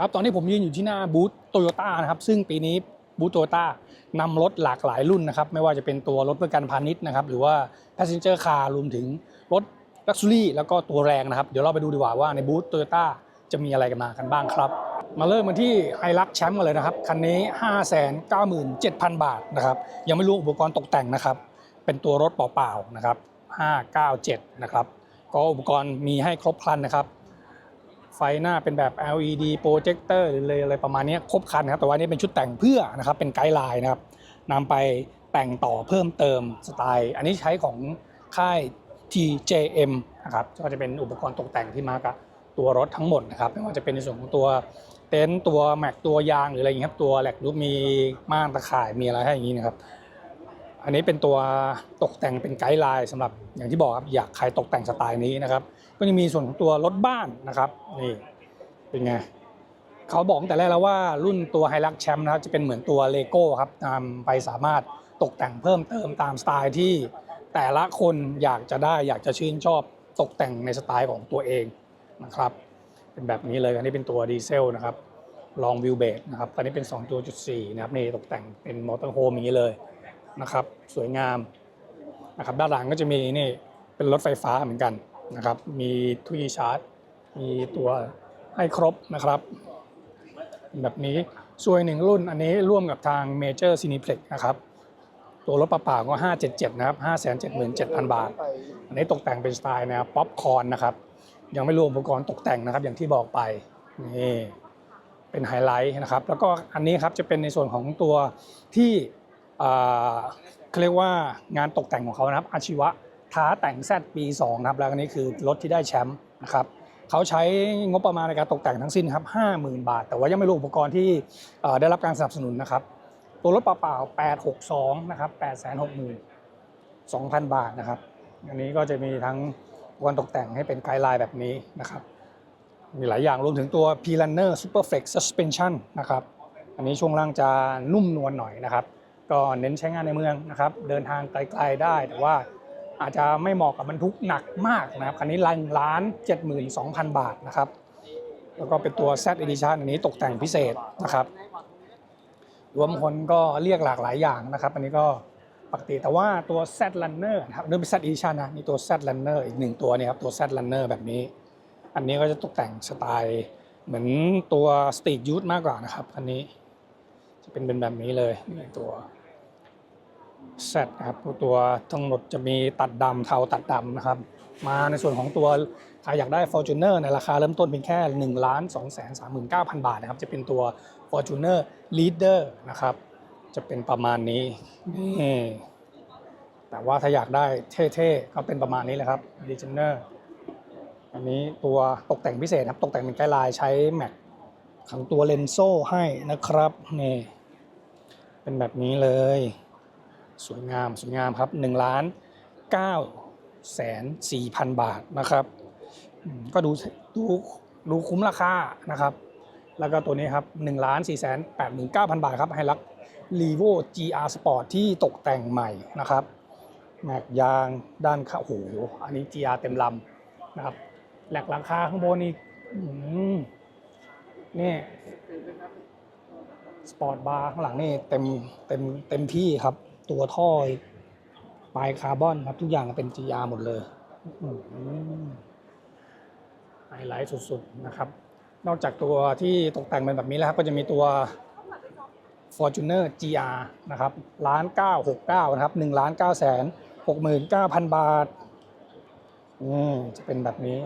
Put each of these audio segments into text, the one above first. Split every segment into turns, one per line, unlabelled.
ครับตอนนี้ผมยืนอยู่ที่หน้าบูธโตโยต้านะครับ ซึ่งปีนี้บูธโตโยต้านำรถหลากหลายรุ่นนะครับ ไม่ว่าจะเป็นตัวรถเพื่อการพาณิชย์นะครับ หรือว่า passenger car รวมถึงรถ luxury แล้วก็ตัวแรงนะครับ เดี๋ยวเราไปดูดีกว่าว่าในบูธโตโยต้าจะมีอะไรกันมากันบ้างครับ มาเริ่มกันที่ไฮรักแชมป์กันเลยนะครับ คันนี้ 597,000 บาทนะครับ ยังไม่รวมอุปกรณ์ตกแต่งนะครับ เป็นตัวรถเปล่าๆนะครับ597 นะครับ ก็อุปกรณ์มีให้ครบครันนะครับ ไฟหน้าเป็นแบบ LED โปรเจคเตอร์หรืออะไรประมาณนี้ครบคันนะครับแต่ว่านี่เป็นชุดแต่งเพื่อนะครับเป็นไกด์ไลน์นะครับนำไปแต่งต่อเพิ่มเติมสไตล์ อันนี้ใช้ของค่าย TJM นะครับก็จะเป็นอุปกรณ์ตกแต่งที่มากับตัวรถทั้งหมดนะครับไม่ว่าจะเป็นในส่วนของตัวเต็นท์ตัวแม็กตัวยางหรืออะไรอย่างนี้ครับตัวแหลกรูปมีม่านตะข่ายมีอะไรให้อย่างนี้นะครับ อันนี้เป็นตัวตกแต่งเป็นไกด์ไลน์สำหรับอย่างที่บอกครับอยากใครตกแต่งสไตล์นี้นะครับ ก็จะมีส่วนของตัวรถบ้านนะครับนี่เป็นไงเขาบอกตั้งแต่แรกแล้วว่ารุ่นตัวไฮรักแชมป์นะครับจะเป็นเหมือนตัวเลโก้ครับนำไปสามารถตกแต่งเพิ่มเติมตามสไตล์ที่แต่ละคนอยากจะได้อยากจะชื่นชอบตกแต่งในสไตล์ของตัวเองนะครับ เป็นแบบนี้เลยอันนี้เป็นตัวดีเซลนะครับลองวิวเบสนะครับตอนนี้เป็น2ตัวจุด4นะครับนี่ตกแต่งเป็นมอเตอร์โฮมอย่างนี้เลย นะครับสวยงามนะครับด้านหลังก็จะมีนี่เป็นรถไฟฟ้าเหมือนกันนะครับ มีทุยชาร์จ มีตัวให้ครบนะครับ แบบนี้ส่วนหนึ่งรุ่นอันนี้ร่วมกับทาง Major Cineplex นะครับตัวรถเปล่าก็ 577 นะครับ 577,000 บาท อันนี้ตกแต่งเป็นสไตล์แนวป๊อปคอนนะครับ ยังไม่รวมอุปกรณ์ตกแต่งนะครับ อย่างที่บอกไปนี่เป็นไฮไลท์นะครับ แล้วก็อันนี้ครับจะเป็นในส่วนของตัวที่ เขาเรียกว่างานตกแต่งของเขานะครับอาชีวะท้าแต่งแซดปี2นะครับแล้วอันนี้คือรถที่ได้แชมป์นะครับเขาใช้งบประมาณในการตกแต่งทั้งสิ้นครับ50,000บาท แต่ว่ายังไม่รวมอุปกรณ์ที่ได้รับการสนับสนุนนะครับ ตัวรถเปล่าๆ862นะครับ862,000 บาทนะครับ อันนี้ก็จะมีทั้งอุปกรณ์ตกแต่งให้เป็นไกด์ไลน์แบบนี้นะครับ มีหลายอย่างรวมถึงตัว P Runner Super Flex Suspension นะครับ อันนี้ช่วงล่างจะนุ่มนวลหน่อยนะครับ ก็เน้นใช้งานในเมืองนะครับ เดินทางไกลๆได้ แต่ว่าอาจจะไม่เหมาะกับบรรทุกหนักมากนะครับคันนี้ลันล้าน72,000บาทนะครับ แล้วก็เป็นตัว Z Edition อันนี้ตกแต่งพิเศษนะครับรวมคนก็เรียกหลากหลายอย่างนะครับ อันนี้ก็ปกติแต่ว่าตัว Z Runner นะครับนี่เป็น Z Edition นะนี่ตัว Z Runner อีกหนึ่งตัวเนี่ยครับตัว Z Runner แบบนี้ อันนี้ก็จะตกแต่งสไตล์เหมือนตัว Street Youth มากกว่านะครับอันนี้ จะเป็นเป็นแบบนี้เลยนี่ตัว Z นะครับตัวทั้งหมดจะมีตัดดำเทาตัดดำนะครับ มาในส่วนของตัวใครอยากได้ Fortuner ในราคาเริ่มต้นเพียงแค่ 1 2 3 9 0 0 0 บาทนะครับ จะเป็นตัว Fortuner Leader นะครับ จะเป็นประมาณนี้นี่แต่ว่าถ้าอยากได้เท่ๆก็เป็นประมาณนี้แหละครับ Legender อันนี้ตัวตกแต่งพิเศษครับ ตกแต่งเป็นไกด์ไลน์ใช้แม็กขังตัวเลนโซ่ให้นะครับนี่ เป็นแบบนี้เลย สวยงามสวยงามครับ1ล้าน9แสน4พันบาทนะครับก็ดูดูดูคุ้มราคานะครับ แล้วก็ตัวนี้ครับ1ล้าน4แสน8 9พันบาทครับไฮลัก r e v o GR Sport ที่ตกแต่งใหม่นะครับแม็กยางด้านข้างโอ้โหอันนี้ GR เต็มลำนะครับแหลกหลังคาข้างบนนี้นี่ สปอร์ตบาร์ข้างหลังนี่เต็มเต็มเต็มที่ครับ ตัวท่อปลายคาร์บอนครับ ทุกอย่างเป็น GR หมดเลยอื้อหือไฮไลท์สุดๆนะครับ นอกจากตัวที่ตกแต่งเป็นแบบนี้แล้วครับ ก็จะมีตัว Fortuner GR นะครับล้าน969นะครับ1ล้าน9แสน69,000บาท อืมจะเป็นแบบนี้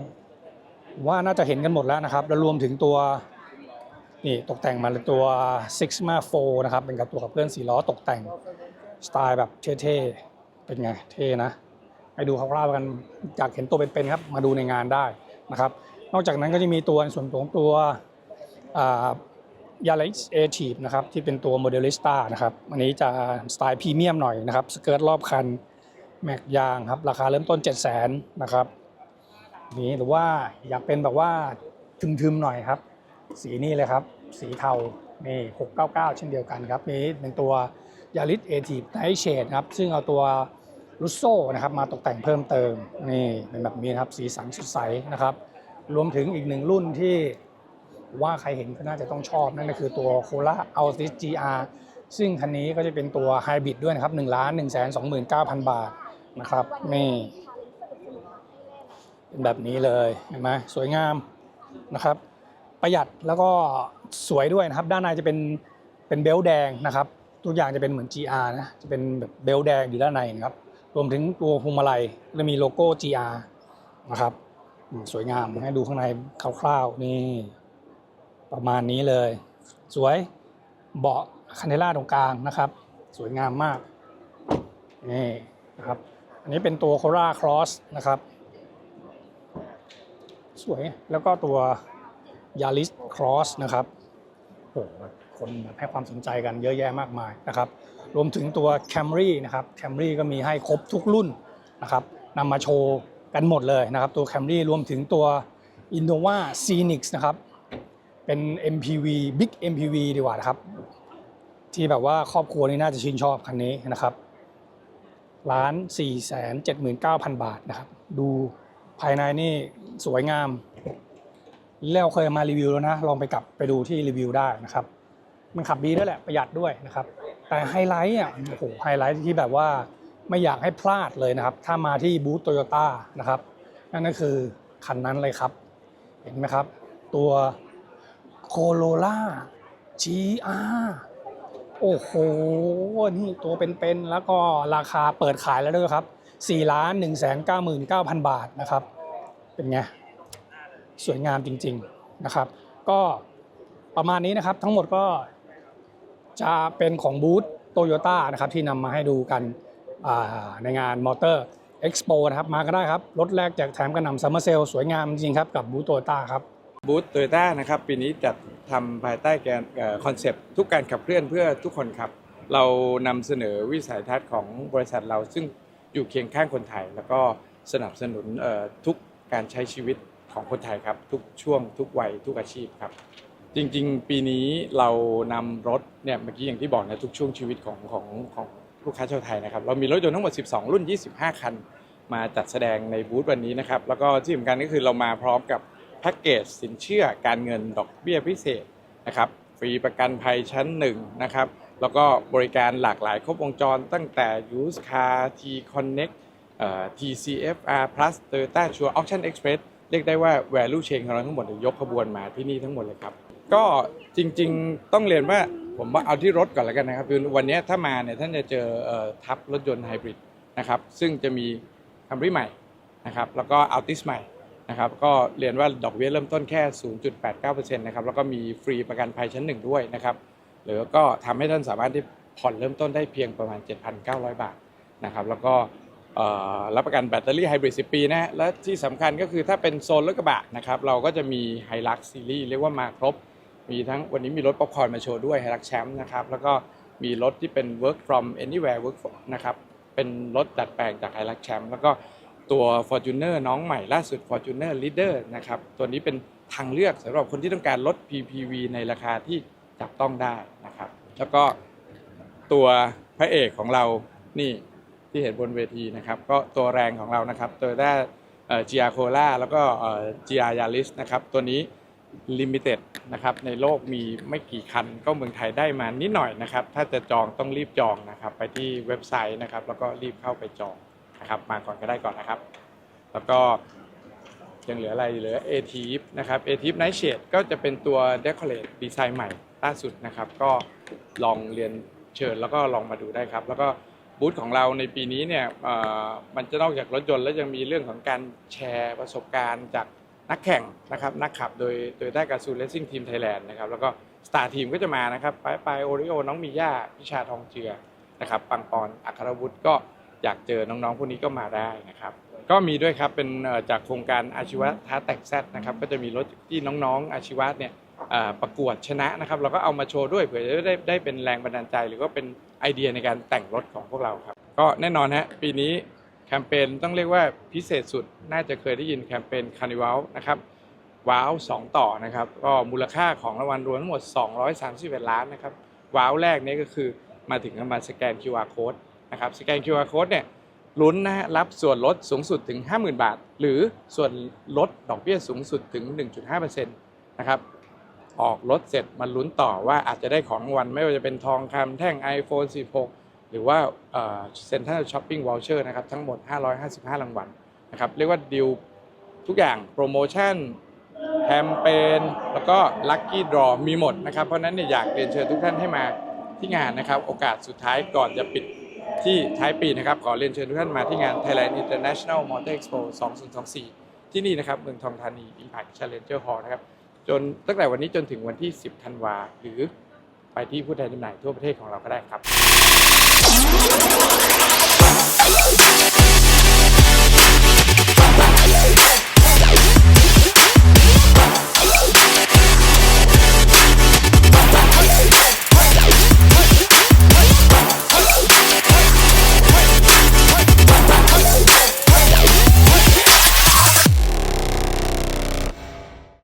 ว่าน่าจะเห็นกันหมดแล้วนะครับ แล้วรวมถึงตัว นี่ตกแต่งมาเลยตัว Sigma 4นะครับ เป็นกับตัวกับเพื่อนสีล้อตกแต่งสไตล์แบบเท่ๆ เป็นไง เท่นะไปดูคร่าวๆกันอยากเห็นตัวเป็นๆครับ มาดูในงานได้นะครับ นอกจากนั้นก็จะมีตัวส่วนของตัวยาริสเอทีฟนะครับที่เป็นตัวโมเดลิสต้านะครับอันนี้จะสไตล์พรีเมียมหน่อยนะครับ สเกิร์ตรอบคัน แม็กยางครับ ราคาเริ่มต้น 7 0 0 0 0นนะครับนี้หรือว่าอยากเป็นแบบว่าทึมๆหน่อยครับ สีนี้เลยครับ สีเทานี่699 เช่นเดียวกันครับนี้เป็นตัวยาริสเอทีฟไนท์เชดครับซึ่งเอาตัวลุโซนะครับมาตกแต่งเพิ่มเติมนี่เป็นแบบนี้นะครับสีสันสดใสนะครับ รวมถึงอีกหนึ่งรุ่นที่ว่าใครเห็นก็น่าจะต้องชอบนั่นก็คือตัว Corolla Altis GR ซึ่งคันนี้ก็จะเป็นตัวไฮบริดด้วยนะครับ1ล้าน1 2 9 0 0 0 บาทนะครับนี่เป็นแบบนี้เลยเห็นไหมสวยงามนะครับ ประหยัดแล้วก็สวยด้วยนะครับ ด้านในจะเป็นเป็นเบลต์แดงนะครับทุกอย่างจะเป็นเหมือน GR นะจะเป็นแบบเบลต์แดงอยู่ด้านในนะครับ รวมถึงตัวพวงมาลัยจะมีโลโก้ GR นะครับสวยงามให้ดูข้างในคร่าวๆนี่ประมาณนี้เลย สวยเบาะคันเทล่าตรงกลางนะครับ สวยงามมากนี่นะครับอันนี้เป็นตัว Corolla Cross นะครับ สวยแล้วก็ตัว Yaris Cross นะครับโอ้โหคนให้ความสนใจกันเยอะแยะมากมายนะครับรวมถึงตัว Camry นะครับ Camry ก็มีให้ครบทุกรุ่นนะครับนำมาโชว์กันหมดเลยนะครับ ตัว Camry รวมถึงตัว Innova Scenic นะครับ เป็น MPV Big MPV ดีกว่านะครับ ที่แบบว่าครอบครัวนี้น่าจะชื่นชอบคันนี้นะครับล้านสี่แสนเจ็ดหมื่นเก้าพันบาทนะครับ ดูภายในนี่สวยงาม แล้วเคยมารีวิวแล้วนะ ลองไปกลับไปดูที่รีวิวได้นะครับ มันขับดีด้วยแหละประหยัดด้วยนะครับ แต่ไฮไลท์อะโอ้โหไฮไลท์ที่แบบว่าไม่อยากให้พลาดเลยนะครับ ถ้ามาที่บูธโตโยต้านะครับนั่นก็คือคันนั้นเลยครับ เห็นไหมครับ ตัวโคโรล่า GR โอ้โห นี่ตัวเป็นๆ แล้วก็ราคาเปิดขายแล้วด้วยครับ4ล้าน1 9 9 9 0 0 บาทนะครับ เป็นไง สวยงามจริง ๆนะครับ ก็ประมาณนี้นะครับทั้งหมดก็จะเป็นของบูธโตโยต้านะครับที่นำมาให้ดูกันในงานมอเตอร์เอ็กซ์โปนะครับมาก็ได้ครับ รถแรกแจกแถมกระหน่ำซัมเมอร์เซลสวยงามจริงครับกับบูธโตโยต้าครับ
บูธโตโยต้านะครับปีนี้จัดทำภายใต้แกนคอนเซปต์ทุกการขับเคลื่อนเพื่อทุกคนครับ เรานำเสนอวิสัยทัศน์ของบริษัทเราซึ่งอยู่เคียงข้างคนไทย แล้วก็สนับสนุนทุกการใช้ชีวิต ของคนไทยครับ ทุกช่วงทุกวัยทุกอาชีพครับ จริงๆ ปีนี้เรานำรถเนี่ยเมื่อกี้อย่างที่บอกนะทุกช่วงชีวิตของของของลูกค้าชาวไทยนะครับ เรามีรถยนต์ทั้งหมด 12 รุ่น 25 คัน มาจัดแสดงในบูธวันนี้นะครับ แล้วก็ที่สำคัญก็คือเรามาพร้อมกับแพ็กเกจสินเชื่อการเงินดอกเบี้ยพิเศษนะครับฟรีประกันภัยชั้นหนึ่งนะครับแล้วก็บริการหลากหลายครบวงจรตั้งแต่ Use Car T Connect เอ่อ TCFR Plus Toyota Sure Auction Express เรียกได้ว่า value chain ของเราทั้งหมดยกขบวนมาที่นี่ทั้งหมดเลยครับ ก็จริงๆต้องเรียนว่าผมว่าเอาที่รถก่อนแล้วกันนะครับคือวันนี้ถ้ามาเนี่ยท่านจะเจอทับรถยนต์ไฮบริดนะครับซึ่งจะมี Camry ใหม่นะครับแล้วก็ Altis ใหม่นะครับก็เรียนว่าดอกเบี้ยเริ่มต้นแค่ 0.89%นะครับแล้วก็มีฟรีประกันภัยชั้นหนึ่งด้วยนะครับหรือก็ทำให้ท่านสามารถที่ผ่อนเริ่มต้นได้เพียงประมาณ 7,900 บาทนะครับแล้วก็ รับประกันแบตเตอรี่ไฮบริด 10 ปีนะ และที่สำคัญก็คือถ้าเป็นโซนรถกระบะนะครับ เราก็จะมีไฮลักซีรีส์เรียกว่ามาครบ มีทั้งวันนี้มีรถป๊อปคอร์นมาโชว์ด้วยไฮรักแชมป์นะครับ แล้วก็มีรถที่เป็น work from anywhere work from นะครับ เป็นรถดัดแปลงจากไฮรักแชมป์แล้วก็ตัว Fortuner น้องใหม่ล่าสุด Fortuner Leader นะครับ ตัวนี้เป็นทางเลือกสำหรับคนที่ต้องการลด PPV ในราคาที่จับต้องได้นะครับ แล้วก็ตัวพระเอกของเรานี่ ที่เห็นบนเวทีนะครับก็ตัวแรงของเรานะครับตัวได้เอ่อ GR Cola แล้วก็เอ่อ GR Yaris นะครับตัวนี้ลิมิเต็ดนะครับในโลกมีไม่กี่คันก็เมืองไทยได้มานิดหน่อยนะครับ ถ้าจะจองต้องรีบจองนะครับ ไปที่เว็บไซต์นะครับ แล้วก็รีบเข้าไปจองนะครับมาก่อนก็ได้ก่อนนะครับ แล้วก็ยังเหลืออะไรเหลือ a t i p นะครับ a t i p Night Shade ก็จะเป็นตัว Decorate ดีไซน์ใหม่ล่าสุดนะครับ ก็ลองเรียนเชิญแล้วก็ลองมาดูได้ครับ แล้วก็ บูธของเราในปีนี้เนี่ยมันจะนอกจากรถยนต์แล้วยังมีเรื่องของการแชร์ประสบการณ์จากนักแข่งนะครับนักขับโดยโดยได้การซูเลสซิ่งทีมไทยแลนด์นะครับแล้วก็สตาร์ทีมก็จะมานะครับไปไปโอริโอน้องมีย่าพิชาทองเจือนะครับปังปอนอัครวุฒิก็อยากเจอน้องๆพวกนี้ก็มาได้นะครับ ก็มีด้วยครับเป็นจากโครงการอาชีวะท้าแตกแซดนะครับก็จะมีรถที่น้องๆอาชีวะเนี่ย ประกวดชนะนะครับเราก็เอามาโชว์ด้วยเผื่อจะได้ได้เป็นแรงบันดาลใจ หรือว่าเป็นไอเดียในการแต่งรถของพวกเราครับ ก็แน่นอนฮะปีนี้แคมเปญต้องเรียกว่าพิเศษสุดน่าจะเคยได้ยินแคมเปญคาร์นิวัลนะครับว้าว2ต่อนะครับก็มูลค่าของรางวัลรวมทั้งหมด 231 ล้านนะครับว้าวแรกนี้ก็คือมาถึงก็มาสแกน QR code นะครับสแกน QR code เนี่ยลุ้นนะฮะรับส่วนลดสูงสุดถึง 50,000 บาท หรือส่วนลดดอกเบี้ยสูงสุดถึง 1.5%นะครับ ออกรถเสร็จมาลุ้นต่อว่าอาจจะได้ของรางวัลไม่ว่าจะเป็นทองคำแท่ง iPhone 16 หรือว่าเซ็นทรัลช้อปปิ้งวอลเชอร์นะครับทั้งหมด 555 รางวัลนะครับเรียกว่าดิวทุกอย่างโปรโมชั่นแคมเปญแล้วก็ลัคกี้ดรอมีหมดนะครับ เพราะฉะนั้นเนี่ยอยากเรียนเชิญทุกท่านให้มาที่งานนะครับ โอกาสสุดท้ายก่อนจะปิดที่ท้ายปีนะครับ ขอเรียนเชิญทุกท่านมาที่งาน Thailand International Motor Expo 2024 ที่นี่นะครับ เมืองทองธานี Impact Challenger Hall นะครับ จนตั้งแต่วันนี้จนถึงวันที่ 10 ธันวาหรือไปที่ผู้แทนจำหน่ายทั่วประเทศของเราก็ได้ครับ